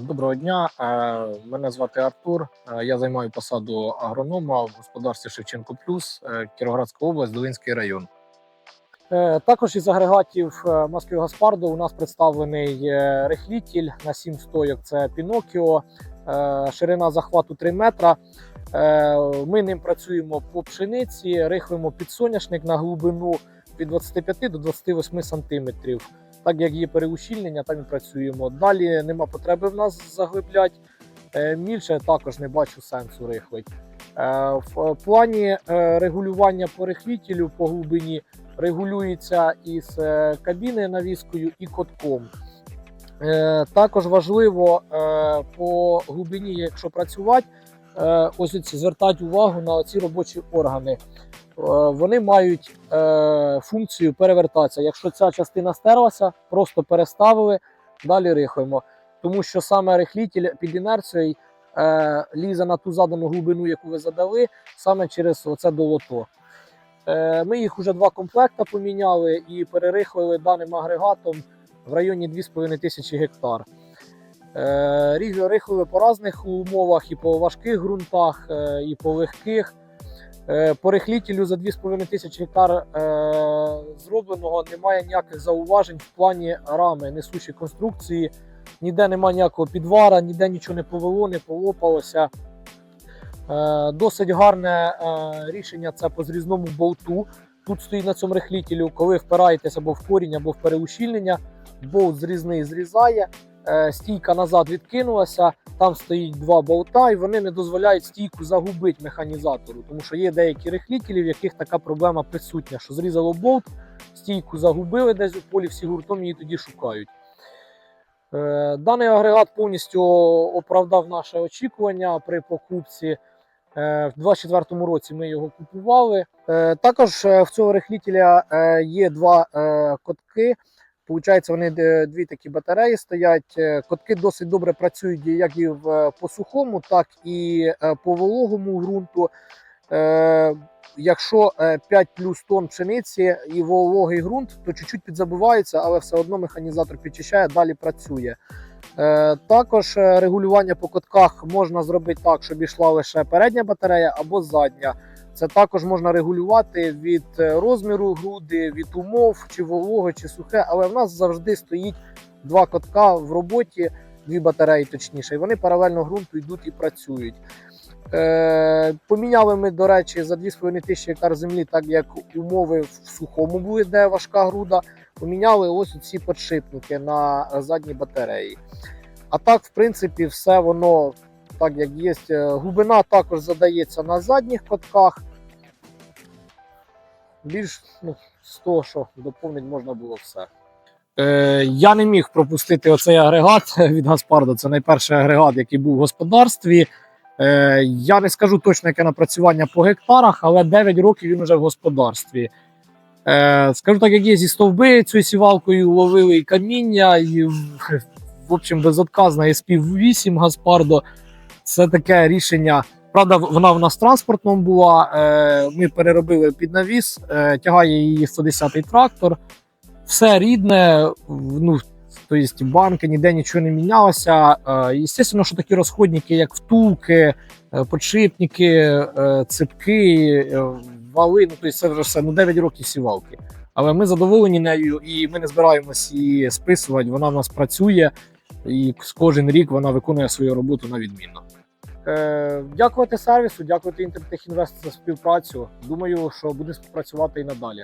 Доброго дня, е, мене звати Артур. Е, Я займаю посаду агронома в господарстві Шевченко Плюс, е, Кіровоградська область, Долинський район. Також із агрегатів Москві Гаспардо у нас представлений рехлітіль на 7 стойок. Це Пінокіо, ширина захвату 3 метра. Ми ним працюємо по пшениці, рихлимо підсоняшник на глибину від 25 до 28 сантиметрів. Так як є переущільнення, там і працюємо. Далі нема потреби в нас заглиблять. Е, Мільше також не бачу сенсу рихлить. Е, В плані е, регулювання по рихлітелю по глибині регулюється із е, кабіни навіскою і котком. Е, Також важливо е, по глибині, якщо працювати, е, ось оці, звертати увагу на ці робочі органи. Е, Вони мають е, функцію перевертатися. Якщо ця частина стерлася, просто переставили, далі рихуємо. Тому що саме рихлітель під інерцією е, лізе на ту задану глибину, яку ви задали, саме через оце долото. Е, ми їх уже два комплекти поміняли і перерихлили даним агрегатом в районі 2,5 тисячі гектар. Е, рихлили по різних умовах, і по важких ґрунтах, е, і по легких. Е, По рихлітелю за 2,5 тисячі гектар зробленого немає ніяких зауважень в плані рами, несучої конструкції. Ніде немає ніякого підвара, ніде нічого не повело, не полопалося. Досить гарне рішення це по зрізному болту. Тут стоїть на цьому рихлітелю, коли впираєтесь або в корінь, або в переущільнення, болт зрізний зрізає, стійка назад відкинулася, там стоїть два болта, і вони не дозволяють стійку загубити механізатору. Тому що є деякі рихлітелі, в яких така проблема присутня, що зрізало болт, стійку загубили десь у полі, всі гуртом її тоді шукають. Е, Даний агрегат повністю оправдав наше очікування при покупці. Е, В 2024 році ми його купували. Е, Також е, в цього рихлітеля е, є два е, котки. Получається, вони е, дві такі батареї стоять. Е, Котки досить добре працюють як і е, по сухому, так і по вологому ґрунту. Якщо е, 5 плюс тонн пшениці і вологий ґрунт, то чуть-чуть підзабивається, але все одно механізатор підчищає, далі працює. Також регулювання по котках можна зробити так, щоб йшла лише передня батарея або задня. Це також можна регулювати від е, розміру груди, від умов, чи вологе, чи сухе, але в нас завжди стоїть два котка в роботі, дві батареї точніше, і вони паралельно ґрунту йдуть і працюють. Е, поміняли ми, до речі, за 2,5 тисячі гектар землі, так як умови в сухому були, де важка груда. Поміняли ось ці подшипники на е, задній батареї. А так, в принципі, все воно так як є. Е, Глибина також задається на задніх котках. Більш ну, з того, що доповнити можна було все. Е, я не міг пропустити оцей агрегат від Гаспарда. Це найперший агрегат, який був в господарстві. Е, я не скажу точно, яке напрацювання по гектарах, але 9 років він вже в господарстві. Е, скажу так, як є зі стовби цією сівалкою ловили і каміння, і в общем, безотказна sp 8 Гаспардо. Це таке рішення. Правда, вона в нас транспортном була. Е, ми переробили під навіс, е, тягає її 110-й трактор. Все рідне, ну, тобто банки, ніде нічого не мінялося. Е, Звісно, що такі розходники, як втулки, е, подшипники, е, ципки, е, вали, ну, тобто це вже все ну, 9 років сівалки. Але ми задоволені нею і ми не збираємось її списувати. Вона в нас працює, і з кожен рік вона виконує свою роботу на відмінно. Е, дякувати сервісу, дякувати Інтертехінвест за співпрацю. Думаю, що будемо співпрацювати і надалі.